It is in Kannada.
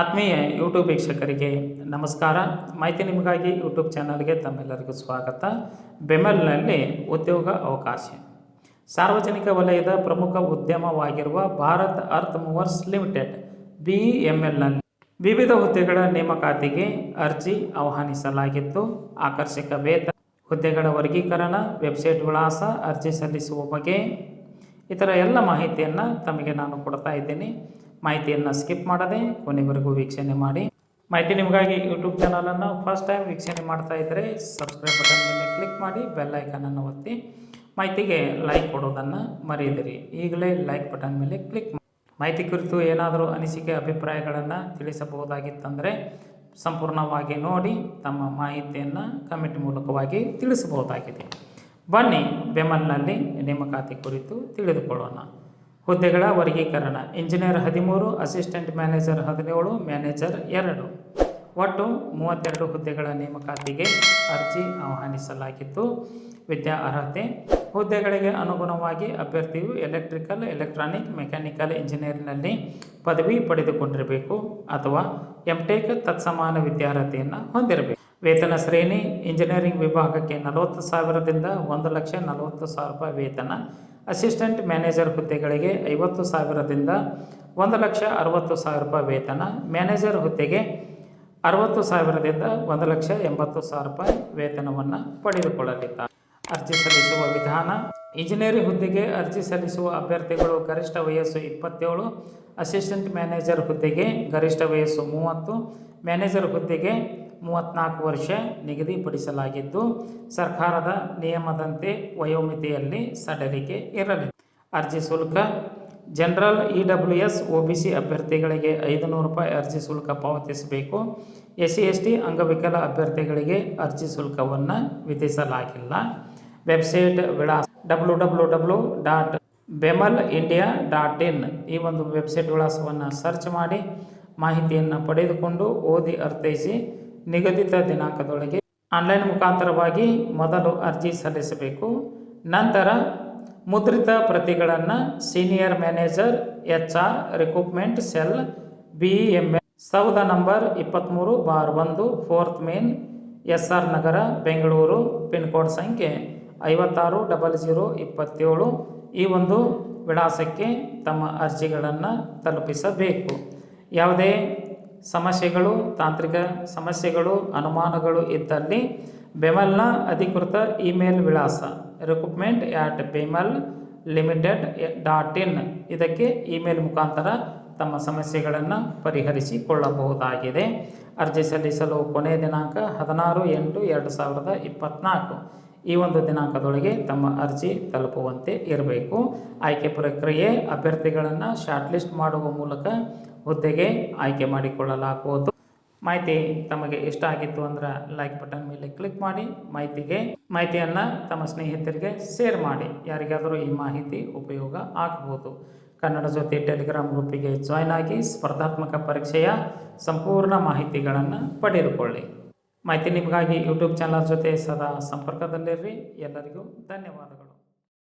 ಆತ್ಮೀಯ ಯೂಟ್ಯೂಬ್ ವೀಕ್ಷಕರಿಗೆ ನಮಸ್ಕಾರ. ಮಾಹಿತಿ ನಿಮಗಾಗಿ ಯೂಟ್ಯೂಬ್ ಚಾನಲ್ಗೆ ತಮ್ಮೆಲ್ಲರಿಗೂ ಸ್ವಾಗತ. ಬೆಮಲ್ನಲ್ಲಿ ಉದ್ಯೋಗ ಅವಕಾಶ. ಸಾರ್ವಜನಿಕ ವಲಯದ ಪ್ರಮುಖ ಉದ್ಯಮವಾಗಿರುವ Bharat earth movers limited B M ವಿವಿಧ ಹುದ್ದೆಗಳ ನೇಮಕಾತಿಗೆ ಅರ್ಜಿ ಆಹ್ವಾನಿಸಲಾಗಿದ್ದು ಆಕರ್ಷಕ ವೇತನ ಹುದ್ದೆಗಳ ವರ್ಗೀಕರಣ ವೆಬ್ಸೈಟ್ ವಿಳಾಸ, ಅರ್ಜಿ ಸಲ್ಲಿಸುವ ಬಗ್ಗೆ ಇತರ ಎಲ್ಲ ಮಾಹಿತಿಯನ್ನು ತಮಗೆ ನಾನು ಕೊಡ್ತಾ ಇದ್ದೀನಿ. ಮಾಹಿತಿಯನ್ನು ಸ್ಕಿಪ್ ಮಾಡದೆ ಕೊನೆವರೆಗೂ ವೀಕ್ಷಣೆ ಮಾಡಿ. ಮಾಹಿತಿ ನಿಮಗಾಗಿ ಯೂಟ್ಯೂಬ್ ಚಾನಲನ್ನು ಫಸ್ಟ್ ಟೈಮ್ ವೀಕ್ಷಣೆ ಮಾಡ್ತಾ ಇದ್ದರೆ ಸಬ್ಸ್ಕ್ರೈಬ್ ಬಟನ್ ಮೇಲೆ ಕ್ಲಿಕ್ ಮಾಡಿ ಬೆಲ್ ಐಕನನ್ನು ಒತ್ತಿ. ಮಾಹಿತಿಗೆ ಲೈಕ್ ಕೊಡೋದನ್ನು ಮರೆಯದಿರಿ. ಈಗಲೇ ಲೈಕ್ ಬಟನ್ ಮೇಲೆ ಕ್ಲಿಕ್ ಮಾಡಿ ಮಾಹಿತಿ ಕುರಿತು ಏನಾದರೂ ಅನಿಸಿಕೆ, ಅಭಿಪ್ರಾಯಗಳನ್ನು ತಿಳಿಸಬಹುದಾಗಿತ್ತಂದರೆ ಸಂಪೂರ್ಣವಾಗಿ ನೋಡಿ, ತಮ್ಮ ಮಾಹಿತಿಯನ್ನು ಕಮೆಂಟ್ ಮೂಲಕವಾಗಿ ತಿಳಿಸಬಹುದಾಗಿದೆ. ಬನ್ನಿ ಬೆಮಲ್ನಲ್ಲಿ ನೇಮಕಾತಿ ಕುರಿತು ತಿಳಿದುಕೊಳ್ಳೋಣ. ಹುದ್ದೆಗಳ ವರ್ಗೀಕರಣ. ಇಂಜಿನಿಯರ್ ಹದಿಮೂರು, ಅಸಿಸ್ಟೆಂಟ್ ಮ್ಯಾನೇಜರ್ ಹದಿನೇಳು, ಮ್ಯಾನೇಜರ್ ಎರಡು. ಒಟ್ಟು ಮೂವತ್ತೆರಡು ಹುದ್ದೆಗಳ ನೇಮಕಾತಿಗೆ ಅರ್ಜಿ ಆಹ್ವಾನಿಸಲಾಗಿತ್ತು. ವಿದ್ಯಾ ಅರ್ಹತೆ, ಹುದ್ದೆಗಳಿಗೆ ಅನುಗುಣವಾಗಿ ಅಭ್ಯರ್ಥಿಯು ಎಲೆಕ್ಟ್ರಿಕಲ್, ಎಲೆಕ್ಟ್ರಾನಿಕ್, ಮೆಕ್ಯಾನಿಕಲ್ ಇಂಜಿನಿಯರಿಂಗ್ನಲ್ಲಿ ಪದವಿ ಪಡೆದುಕೊಂಡಿರಬೇಕು ಅಥವಾ ಎಂಟೆಕ್ ತತ್ಸಮಾನ ವಿದ್ಯಾರ್ಹತೆಯನ್ನು ಹೊಂದಿರಬೇಕು. ವೇತನ ಶ್ರೇಣಿ, ಇಂಜಿನಿಯರಿಂಗ್ ವಿಭಾಗಕ್ಕೆ ನಲವತ್ತು ಸಾವಿರದಿಂದ ಒಂದು ಲಕ್ಷ ನಲವತ್ತು ಸಾವಿರ ರೂಪಾಯಿ ವೇತನ ಅಸಿಸ್ಟೆಂಟ್ ಮ್ಯಾನೇಜರ್ ಹುದ್ದೆಗಳಿಗೆ ಐವತ್ತು ಸಾವಿರದಿಂದ ಒಂದು ಲಕ್ಷ ಅರವತ್ತು ಸಾವಿರ ರೂಪಾಯಿ ವೇತನ, ಮ್ಯಾನೇಜರ್ ಹುದ್ದೆಗೆ ಅರವತ್ತು ಸಾವಿರದಿಂದ ಒಂದು ಲಕ್ಷ ಎಂಬತ್ತು ಸಾವಿರ ರೂಪಾಯಿ ವೇತನವನ್ನು ಪಡೆದುಕೊಳ್ಳಲಿದ್ದಾರೆ. ಅರ್ಜಿ ಸಲ್ಲಿಸುವ ವಿಧಾನ ಇಂಜಿನಿಯರಿಂಗ್ ಹುದ್ದೆಗೆ ಅರ್ಜಿ ಸಲ್ಲಿಸುವ ಅಭ್ಯರ್ಥಿಗಳು ಗರಿಷ್ಠ ವಯಸ್ಸು ಇಪ್ಪತ್ತೇಳು, ಅಸಿಸ್ಟೆಂಟ್ ಮ್ಯಾನೇಜರ್ ಹುದ್ದೆಗೆ ಗರಿಷ್ಠ ವಯಸ್ಸು ಮೂವತ್ತು, ಮ್ಯಾನೇಜರ್ ಹುದ್ದೆಗೆ ಮೂವತ್ತ್ನಾಲ್ಕು ವರ್ಷ ನಿಗದಿಪಡಿಸಲಾಗಿದ್ದು, ಸರ್ಕಾರದ ನಿಯಮದಂತೆ ವಯೋಮಿತಿಯಲ್ಲಿ ಸಡಲಿಕೆ ಇರಲಿ. ಅರ್ಜಿ ಶುಲ್ಕ, general E W S O B C ಅಭ್ಯರ್ಥಿಗಳಿಗೆ ಐದು ನೂರು ರೂಪಾಯಿ ಅರ್ಜಿ ಶುಲ್ಕ ಪಾವತಿಸಬೇಕು. ಎಸ್ ಸಿ ಎಸ್ ಟಿ ಅಂಗವಿಕಲ ಅಭ್ಯರ್ಥಿಗಳಿಗೆ ಅರ್ಜಿ ಶುಲ್ಕವನ್ನು ವಿಧಿಸಲಾಗಿಲ್ಲ. ವೆಬ್ಸೈಟ್ ವಿಳಾಸ W W W dot BEML India dot in ಈ ಒಂದು ವೆಬ್ಸೈಟ್ ವಿಳಾಸವನ್ನು ಸರ್ಚ್ ಮಾಡಿ, ಮಾಹಿತಿಯನ್ನು ಪಡೆದುಕೊಂಡು ಓದಿ ಅರ್ಥೈಸಿ ನಿಗದಿತ ದಿನಾಂಕದೊಳಗೆ ಆನ್ಲೈನ್ ಮುಖಾಂತರವಾಗಿ ಮೊದಲು ಅರ್ಜಿ ಸಲ್ಲಿಸಬೇಕು. ನಂತರ ಮುದ್ರಿತ ಪ್ರತಿಗಳನ್ನು senior manager H R recruitment cell B M L ಸೌಧ ನಂಬರ್ ಇಪ್ಪತ್ತ್ಮೂರು ಬಾರ್ ಒಂದು, fourth main S R Nagar, Bengaluru pin code ಸಂಖ್ಯೆ ಐವತ್ತಾರು ಡಬಲ್ ಜೀರೋ ಇಪ್ಪತ್ತೇಳು. ಈ ಒಂದು ವಿಳಾಸಕ್ಕೆ ತಮ್ಮ ಅರ್ಜಿಗಳನ್ನು ತಲುಪಿಸಬೇಕು. ಯಾವುದೇ ಸಮಸ್ಯೆಗಳು, ತಾಂತ್ರಿಕ ಸಮಸ್ಯೆಗಳು, ಅನುಮಾನಗಳು ಇದ್ದಲ್ಲಿ ಬೆಮಲ್ನ ಅಧಿಕೃತ ಇಮೇಲ್ ವಿಳಾಸ recruitment at BEML limited dot in ಇದಕ್ಕೆ ಇಮೇಲ್ ಮುಖಾಂತರ ತಮ್ಮ ಸಮಸ್ಯೆಗಳನ್ನು ಪರಿಹರಿಸಿಕೊಳ್ಳಬಹುದಾಗಿದೆ. ಅರ್ಜಿ ಸಲ್ಲಿಸಲು ಕೊನೆಯ ದಿನಾಂಕ ಹದಿನಾರು ಎಂಟು ಎರಡು ಸಾವಿರದ ಇಪ್ಪತ್ತ್ನಾಲ್ಕು ಈ ಒಂದು ದಿನಾಂಕದೊಳಗೆ ತಮ್ಮ ಅರ್ಜಿ ತಲುಪುವಂತೆ ಇರಬೇಕು. ಆಯ್ಕೆ ಪ್ರಕ್ರಿಯೆ, ಅಭ್ಯರ್ಥಿಗಳನ್ನು ಶಾರ್ಟ್ ಲಿಸ್ಟ್ ಮಾಡುವ ಮೂಲಕ ಹುದ್ದೆಗೆ ಆಯ್ಕೆ ಮಾಡಿಕೊಳ್ಳಲಾಗುವುದು. ಮಾಹಿತಿ ತಮಗೆ ಇಷ್ಟ ಆಗಿತ್ತು ಅಂದ್ರೆ ಲೈಕ್ ಬಟನ್ ಮೇಲೆ ಕ್ಲಿಕ್ ಮಾಡಿ. ಮಾಹಿತಿಗೆ, ಮಾಹಿತಿಯನ್ನು ತಮ್ಮ ಸ್ನೇಹಿತರಿಗೆ ಶೇರ್ ಮಾಡಿ. ಯಾರಿಗಾದರೂ ಈ ಮಾಹಿತಿ ಉಪಯೋಗ ಆಗಬಹುದು ಕನ್ನಡ ಜೊತೆ ಟೆಲಿಗ್ರಾಮ್ ಗ್ರೂಪಿಗೆ ಜಾಯ್ನ್ ಆಗಿ ಸ್ಪರ್ಧಾತ್ಮಕ ಪರೀಕ್ಷೆಯ ಸಂಪೂರ್ಣ ಮಾಹಿತಿಗಳನ್ನು ಪಡೆದುಕೊಳ್ಳಿ. ಮಾಹಿತಿ ನಿಮಗಾಗಿ ಯೂಟ್ಯೂಬ್ ಚಾನಲ್ ಜೊತೆ ಸದಾ ಸಂಪರ್ಕದಲ್ಲಿರ್ರಿ. ಎಲ್ಲರಿಗೂ ಧನ್ಯವಾದಗಳು.